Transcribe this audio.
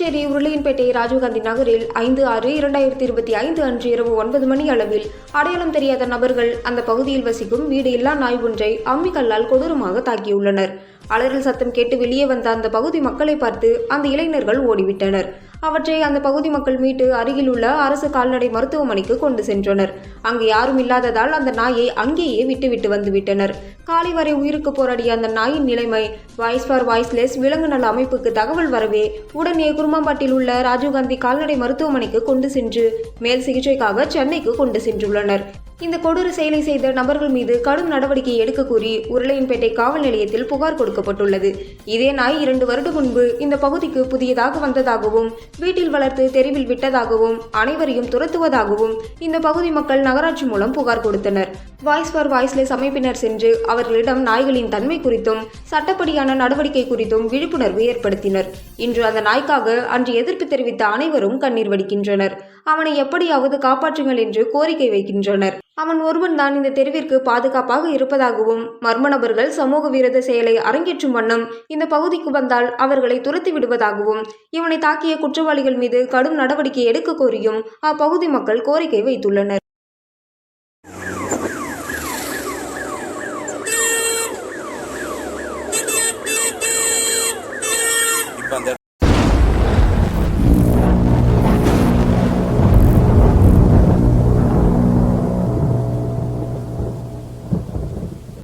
புதுச்சேரி உருளையன்பேட்டை ராஜீவ்காந்தி நகரில் ஐந்து ஆறு இரண்டாயிரத்தி இருபத்தி ஐந்து அன்று இரவு ஒன்பது மணி அளவில் அடையாளம் தெரியாத நபர்கள் அந்த பகுதியில் வசிக்கும் வீடு இல்லா நாய் ஒன்றை அம்மிக்கல்லால் கொடூரமாக தாக்கியுள்ளனர். அலறல் சத்தம் கேட்டு வெளியே வந்த அந்த பகுதி மக்களை பார்த்து அந்த இளைஞர்கள் ஓடிவிட்டனர். அவற்றை அந்த பகுதி மக்கள் மீட்டு அருகில் உள்ள அரசு கால்நடை மருத்துவமனைக்கு கொண்டு சென்றனர். அங்கு யாரும் இல்லாததால் அந்த நாயை அங்கேயே விட்டுவிட்டு வந்துவிட்டனர் காலை வரை உயிருக்கு போராடிய அந்த நாயின் நிலைமை வாய்ஸ் ஃபார் வாய்ஸ்லெஸ் விலங்கு நல அமைப்புக்கு தகவல் வரவே உடனே குருமாம்பாட்டில் உள்ள ராஜீவ்காந்தி கால்நடை மருத்துவமனைக்கு கொண்டு சென்று மேல் சிகிச்சைக்காக சென்னைக்கு கொண்டு சென்றுள்ளனர். இந்த கொடூர செயலை செய்த நபர்கள் மீது கடும் நடவடிக்கை எடுக்க கூறி உருளையன்பேட்டை காவல் நிலையத்தில் புகார் கொடுக்கப்பட்டுள்ளது. இதே நாய் இரண்டு வருடம் முன்பு இந்த பகுதிக்கு புதியதாக வந்ததாகவும் வீட்டில் வளர்த்து தெருவில் விட்டதாகவும் அனைவரையும் துரத்துவதாகவும் இந்த பகுதி மக்கள் நகராட்சி மூலம் புகார் கொடுத்தனர். வாய்ஸ் ஃபார் வாய்ஸ்லெஸ் அமைப்பினர் சென்று அவர்களிடம் நாய்களின் தன்மை குறித்தும் சட்டப்படியான நடவடிக்கை குறித்தும் விழிப்புணர்வு ஏற்படுத்தினர். இன்று அந்த நாய்க்காக அன்று எதிர்ப்பு தெரிவித்த அனைவரும் கண்ணீர் வடிக்கின்றனர். அவனை எப்படியாவது காப்பாற்றுங்கள் என்று கோரிக்கை வைக்கின்றனர். அவன் ஒருவன் தான் இந்த தெருவிற்கு பாதுகாப்பாக இருப்பதாகவும் மர்ம நபர்கள் சமூக விரோத செயலை அரங்கேற்றும் வண்ணம் இந்த பகுதிக்கு வந்தால் அவர்களை துரத்தி விடுவதாகவும் இவனை தாக்கிய குற்றவாளிகள் மீது கடும் நடவடிக்கை எடுக்க கோரியும் அப்பகுதி மக்கள் கோரிக்கை வைத்துள்ளனர்.